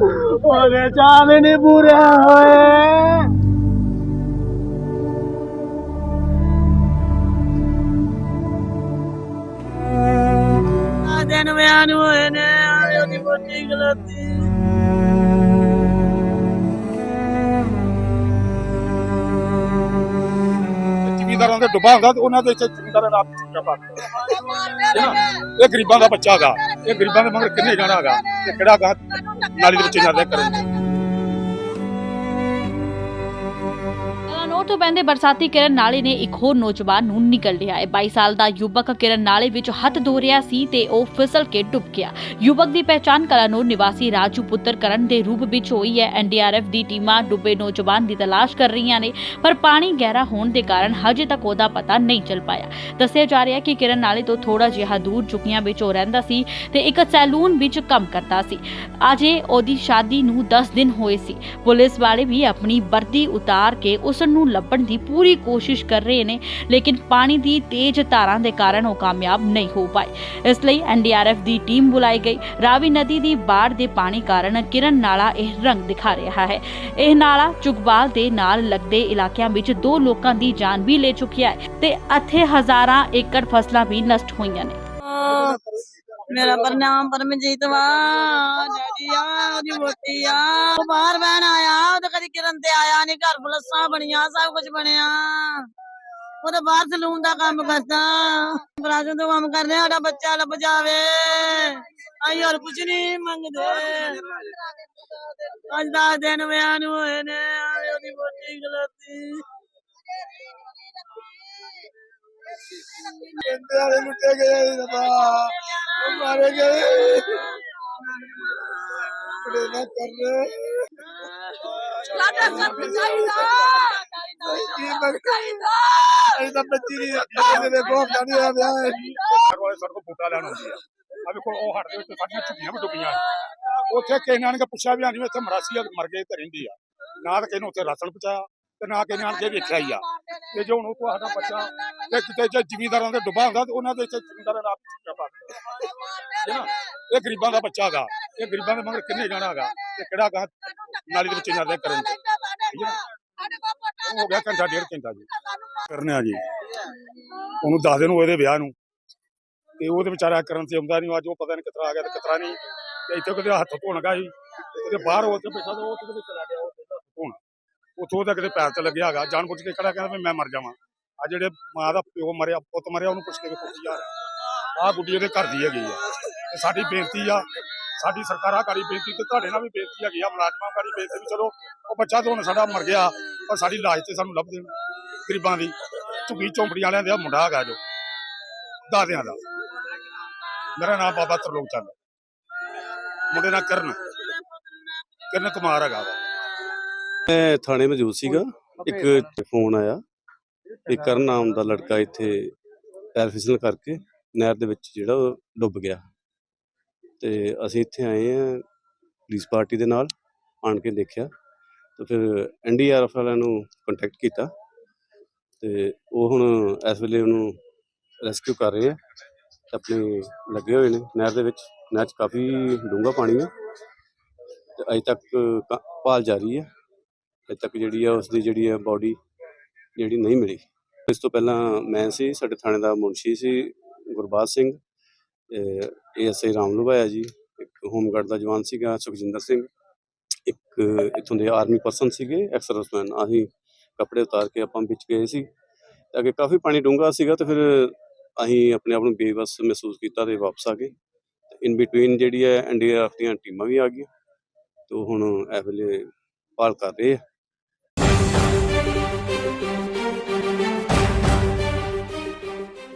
ਉਹਦੇ ਚਾਵੇ ਨਹੀਂ ਪੂਰੇ ਹੋਏ। ਦਿਨ ਵਿਆਹ ਨੂੰ ਹੋਏ ਨੇ ਉਹਦੀ ਬੋਟੀ ਗਲਤੀ। ਜ਼ਿਮੀਂਦਾਰਾਂ ਦੇ ਡੁੱਬਾ ਹੁੰਦਾ ਤੇ ਉਹਨਾਂ ਦੇ ਇੱਥੇ ਜ਼ਿਮੀਂਦਾਰਾਂ ਦਾ ਚੁੱਕਾ ਪਾ ਇਹ ਗਰੀਬਾਂ ਦਾ ਬੱਚਾ ਹੈਗਾ। ਇਹ ਗਰੀਬਾਂ ਦੇ ਮਗਰ ਕਿੰਨੇ ਜਾਣਾ ਹੈਗਾ? ਤੇ ਕਿਹੜਾ ਗਾ ਨਾਲੀ ਦੇ ਵਿੱਚ ਜਾਂਦੇ ਕਰਨ ਕਲਾਨੌਰ ਤੋਂ ਬੰਦੇ ਬਰਸਾਤੀ ਕਿਰਨ ਨਾਲੇ ਨੇ ਇੱਕ ਹੋਰ ਨੌਜਵਾਨ ਨੂੰ ਨਿਕਲ ਲਿਆ ਹੈ। 22 ਸਾਲ ਦਾ ਯੁਵਕ ਕਿਰਨ ਨਾਲੇ ਵਿੱਚ ਹੱਥ ਧੋ ਰਿਹਾ ਸੀ ਤੇ ਉਹ ਫਿਸਲ ਕੇ ਡੁੱਬ ਗਿਆ। ਯੁਵਕ ਦੀ ਪਹਿਚਾਣ ਕਲਾਨੌਰ ਨਿਵਾਸੀ ਰਾਜੂ ਪੁੱਤਰ ਕਰਨ ਦੇ ਰੂਪ ਵਿੱਚ ਹੋਈ ਹੈ। ਐਨਡੀਆਰਐਫ ਦੀ ਟੀਮਾਂ ਡੁੱਬੇ ਨੌਜਵਾਨ ਦੀ ਤਲਾਸ਼ ਕਰ ਰਹੀਆਂ ਨੇ, ਪਰ ਪਾਣੀ ਗਹਿਰਾ ਹੋਣ ਦੇ ਕਾਰਨ ਹਜੇ ਤੱਕ ਉਹਦਾ ਪਤਾ ਨਹੀਂ ਚੱਲ ਪਾਇਆ। ਦੱਸਿਆ ਜਾ ਰਿਹਾ ਕਿ ਕਿਰਨ ਨਾਲੇ ਤੋਂ ਥੋੜਾ ਜਿਹਾ ਦੂਰ ਝੁਕੀਆਂ ਵਿੱਚ ਉਹ ਰਹਿੰਦਾ ਸੀ ਤੇ ਇੱਕ ਸੈਲੂਨ ਵਿੱਚ ਕੰਮ ਕਰਦਾ ਸੀ। ਅਜੇ ਉਹਦੀ ਸ਼ਾਦੀ ਨੂੰ 10 ਦਿਨ ਹੋਏ ਸੀ। ਪੁਲਿਸ ਵਾਲੇ ਵੀ ਆਪਣੀ ਵਰਦੀ ਉਤਾਰ ਕੇ ਉਸ ਨੂੰ ਲੱਭਣ ਦੀ ਪੂਰੀ ਕੋਸ਼ਿਸ਼ ਕਰ ਰਹੇ ਨੇ, ਲੇਕਿਨ ਪਾਣੀ ਦੀ ਤੇਜ਼ ਧਾਰਾਂ ਦੇ ਕਾਰਨ ਉਹ ਕਾਮਯਾਬ ਨਹੀਂ ਹੋ ਪਾਏ। ਇਸ ਲਈ ਐਨਡੀਆਰਐਫ ਦੀ ਟੀਮ ਬੁਲਾਈ ਗਈ। ਰਾਵੀ ਨਦੀ ਦੀ ਬਾੜ ਦੇ ਪਾਣੀ ਕਾਰਨ ਕਿਰਨ ਨਾਲਾ ਇਹ ਰੰਗ ਦਿਖਾ ਰਿਹਾ ਹੈ। ਇਹ ਨਾਲਾ ਚੁਗਵਾਲ ਦੇ ਨਾਲ ਲੱਗਦੇ ਇਲਾਕਿਆਂ ਵਿੱਚ ਦੋ ਲੋਕਾਂ ਦੀ ਜਾਨ ਵੀ ਲੈ ਚੁੱਕਿਆ ਹੈ ਤੇ ਇੱਥੇ ਹਜ਼ਾਰਾਂ ਏਕੜ ਫਸਲਾਂ ਵੀ ਨਸ਼ਟ ਹੋਈਆਂ ਨੇ। ਮੇਰਾ ਪ੍ਰਨਾਮ ਪਰਮਜੀਤ ਵਾ। ਡੈਡੀ ਆ ਉਹਦੀ ਮੋਟੀ ਆ। ਉਹ ਬਾਹਰ ਬਹਿਣ ਆਇਆ, ਉਹ ਤਾਂ ਕਦੀ ਕਿਰਨ ਤੇ ਆਇਆ ਨਹੀਂ ਘਰ ਫਲਸਾਂ ਬਣੀਆਂ, ਸਭ ਕੁਝ ਬਣਿਆ। ਉਹ ਬਾਹਰ ਸਲੂਨ ਦਾ ਕੰਮ ਕਰਦਾ। ਬਰਾਜਨ ਤੋਂ ਕੰਮ ਕਰਦੇ ਸਾਡਾ ਬੱਚਾ ਲੱਭ ਜਾਵੇ। ਅਸੀਂ ਹੋਰ ਕੁਝ ਨਹੀਂ ਮੰਗਦੇ। ਅੱਜ ਦਾ ਦਿਨ ਵਿਆਹ ਨੂੰ ਹੋਏ ਨੇ ਆਵੇ ਉਹਦੀ ਮੋਟੀ ਗਲਤੀ। ਕਹਿੰਦੇ ਲੁੱਟੇ ਗਏ ਰਬਾ ਮਾਰੇ ਗਏ। ਨਾ ਕਰ ਸਾਡਾ ਕਰ ਚਾਹੀਦਾ ਤਾਂ ਬੱਚੀ ਨਹੀਂ ਬੱਚੇ ਦੇ। ਬਹੁਤ ਜਾਣੀ ਆ ਵਿਆਹ ਹੈ। ਸਰਵਾਲੇ ਸਰ ਕੋ ਬੂਟਾ ਲੈਣ ਆਉਂਦੀ ਆ। ਆ ਵੇਖੋ ਉਹ ਹੱਟ ਦੇ ਵਿੱਚ ਸਾਡੀਆਂ ਝੁੱਗੀਆਂ ਵੀ ਡੁੱਬੀਆਂ ਉੱਥੇ ਕਿਸੇ ਨੇ ਆਣ ਕੇ ਪੁੱਛਿਆ ਵੀ ਆਂਦੀ ਇੱਥੇ ਮਰਾਸੀ ਆ ਮਰ ਗਏ ਤੇ ਰਹਿੰਦੀ ਆ। ਨਾ ਤਾਂ ਕਿਸੇ ਨੇ ਉੱਥੇ ਰਾਸ਼ਨ ਪਹੁੰਚਾਇਆ ਤੇ ਨਾ ਕਿਸੇ ਨੇ ਆਣ ਕੇ ਵੇਖਿਆ ਹੀ ਆ। ਤੇ ਜੋ ਹੁਣ ਉਹ ਸਾਡਾ ਬੱਚਾ ਤੇ ਕਿਤੇ ਜੇ ਜ਼ਿਮੀਂਦਾਰਾਂ ਦੇ ਡੁੱਬਾ ਹੁੰਦਾ ਤੇ ਉਹਨਾਂ ਦੇ ਇੱਥੇ ਜ਼ਿਮੀਂਦਾਰਾਂ ਦਾ ਆਪ ਚੁੱਕਾ ਪਾ ਦਿੰਦੇ। ਨਾ? ਇਹ ਗਰੀਬਾਂ ਦਾ ਬੱਚਾ ਹੈਗਾ। ਇਹ ਗਰੀਬਾਂ ਦੇ ਮਗਰ ਕਿੰਨੇ ਜਾਣਾ ਹੈਗਾ? ਤੇ ਕਿਹੜਾ ਗਾ ਨਾਲੀ ਦੇ ਵਿੱਚ ਜਾਂਦੇ ਕਰਨ ਤੇ ਠੀਕ ਹੈ ਗਿਆ ਘੰਟਾ ਡੇਢ ਘੰਟਾ ਜੀ। ਕਰਨਿਆ ਜੀ। ਉਹਨੂੰ ਦੱਸ ਦਿਨ ਹੋਏ ਦੇ ਵਿਆਹ ਨੂੰ। ਤੇ ਉਹਦੇ ਵਿਚਾਰਾ ਕਰਨ ਤੇ ਆਉਂਦਾ ਨਹੀਂ। ਅੱਜ ਉਹ ਪਤਾ ਨਹੀਂ ਕਿਤਰਾ ਆ ਗਿਆ ਤੇ ਕਿਤਰਾ ਨਹੀਂ। ਤੇ ਇੱਥੇ ਕਿਤੇ ਹੱਥ ਧੋਣ ਗਾ ਸੀ ਤੇ ਬਾਹਰ ਹੋ ਕੇ ਬੈਠਾ ਤੇ ਉਹ ਕਿਤੇ ਚਲਾ ਗਿਆ ਉਹ ਧੋਣ। ਉੱਥੋਂ ਉਹਦਾ ਕਿਤੇ ਪੈਰ ਤੇ ਲੱਗਿਆ ਹੈਗਾ। ਜਾਣ ਬੁੱਝ ਕੇ ਖੜਾ ਕਹਿੰਦਾ ਮੈਂ ਮਰ ਜਾਵਾਂ। ਆ ਜਿਹੜੇ ਮਾਂ ਦਾ ਪਿਓ ਮਰਿਆ ਪੁੱਤ ਮਰਿਆ ਉਹਨੂੰ ਪੁੱਛ ਕੇ ਵੇਖੋ ਕੀ ਯਾਰ ਆਹ ਗੁੱਡੀ ਉਹਦੇ ਘਰ ਦੀ ਹੈਗੀ ਆ। ਤੇ ਸਾਡੀ ਬੇਨਤੀ ਆ ਸਾਡੀ ਸਰਕਾਰਾਂ ਕਰੀ ਬੇਨਤੀ ਤੇ ਤੁਹਾਡੇ ਨਾਲ ਵੀ ਬੇਨਤੀ ਹੈਗੀ ਆ ਮੁਲਾਜ਼ਮਾਂ ਕਰੀ ਬੇਨਤੀ ਵੀ ਚਲੋ ਉਹ ਬੱਚਾ ਤਾਂ ਹੁਣ ਸਾਡਾ ਮਰ ਗਿਆ ਪਰ ਸਾਡੀ ਲਾਜ ਤੇ ਸਾਨੂੰ ਲੱਭ ਦੇਣ ਗਰੀਬਾਂ ਦੀ। ਝੁੱਗੀ ਝੌਂਪੜੀ ਵਾਲਿਆਂ ਦਾ ਮੁੰਡਾ ਹੈਗਾ ਜੋ। ਦਾਦਿਆਂ ਦਾ। ਮੇਰਾ ਨਾਮ ਬਾਬਾ ਤਰਲੋਕ ਚੰਦ ਮੁੰਡੇ ਨਾਲ ਕਰਨ ਕਰਨ ਕੁਮਾਰ ਹੈਗਾ ਮੈਂ ਥਾਣੇ ਮੌਜੂਦ ਸੀਗਾ ਇੱਕ ਫੋਨ ਆਇਆ। ਕਿ ਕਰਨ ਨਾਮ ਦਾ ਲੜਕਾ ਇੱਥੇ ਪੈਰ ਫਿਸਲ ਕਰਕੇ ਨਹਿਰ ਦੇ ਵਿੱਚ ਜਿਹੜਾ ਉਹ ਡੁੱਬ ਗਿਆ। ਤੇ ਅਸੀਂ ਇੱਥੇ ਆਏ ਆ ਪੁਲਿਸ ਪਾਰਟੀ ਦੇ ਨਾਲ ਆਣ ਕੇ ਦੇਖਿਆ। ਤੇ ਫਿਰ ਐਨਡੀਆਰਐਫ ਵਾਲਿਆਂ ਨੂੰ ਕੰਟੈਕਟ ਕੀਤਾ। ਤੇ ਉਹ ਹੁਣ ਇਸ ਵੇਲੇ ਉਹਨੂੰ ਰੈਸਕਿਊ ਕਰ ਰਹੇ ਆ। ਤੇ ਆਪਣੇ ਲੱਗੇ ਹੋਏ ਨੇ ਨਹਿਰ ਦੇ ਵਿੱਚ। ਨਹਿਰ 'ਚ ਕਾਫੀ ਡੂੰਘਾ ਪਾਣੀ ਹੈ ਤੇ ਅਜੇ ਤੱਕ ਕ- ਭਾਲ ਜਾਰੀ ਹੈ ਅਜੇ ਤੱਕ ਜਿਹੜੀ ਆ ਉਸ ਦੀ ਜਿਹੜੀ ਆ ਬਾਡੀ ਜਿਹੜੀ ਨਹੀਂ ਮਿਲੀ। ਇਸ ਤੋਂ ਪਹਿਲਾਂ ਮੈਂ ਸੀ, ਸਾਡੇ ਥਾਣੇ ਦਾ ਮੁਨਸ਼ੀ ਸੀ, ਗੁਰਬਾਜ ਸਿੰਘ ਏਐਸਆਈ ਰਾਮ ਲੁਭਾਇਆ ਜੀ, ਇੱਕ ਹੋਮਗਾਰਡ ਦਾ ਜਵਾਨ ਸੀਗਾ, ਸੁਖਜਿੰਦਰ ਸਿੰਘ। ਇੱਕ ਇਥੋਂ ਦੇ ਆਰਮੀ ਪਰਸਨ ਸੀਗੇ ਐਕਸਰਸਮੈਨ ਸਰਵਿਸਮੈਨ ਅਸੀਂ ਕੱਪੜੇ ਉਤਾਰ ਕੇ ਆਪਾਂ ਵਿੱਚ ਗਏ ਸੀ। ਤੇ ਅੱਗੇ ਕਾਫੀ ਪਾਣੀ ਡੂੰਘਾ ਸੀਗਾ, ਤੇ ਫਿਰ ਅਸੀਂ ਆਪਣੇ ਆਪ ਨੂੰ ਬੇਵਸ ਮਹਿਸੂਸ ਕੀਤਾ ਤੇ ਵਾਪਸ ਆ ਗਏ। ਇਨ ਬਿਟਵੀਨ ਜਿਹੜੀ ਹੈ ਐਨਡੀਆਰਐਫ ਦੀਆਂ ਟੀਮਾਂ ਵੀ ਆ ਗਈਆਂ, ਤੇ ਉਹ ਹੁਣ ਇਹ ਵੇਲੇ ਭਾਲ ਕਰ ਰਹੇ ਆ।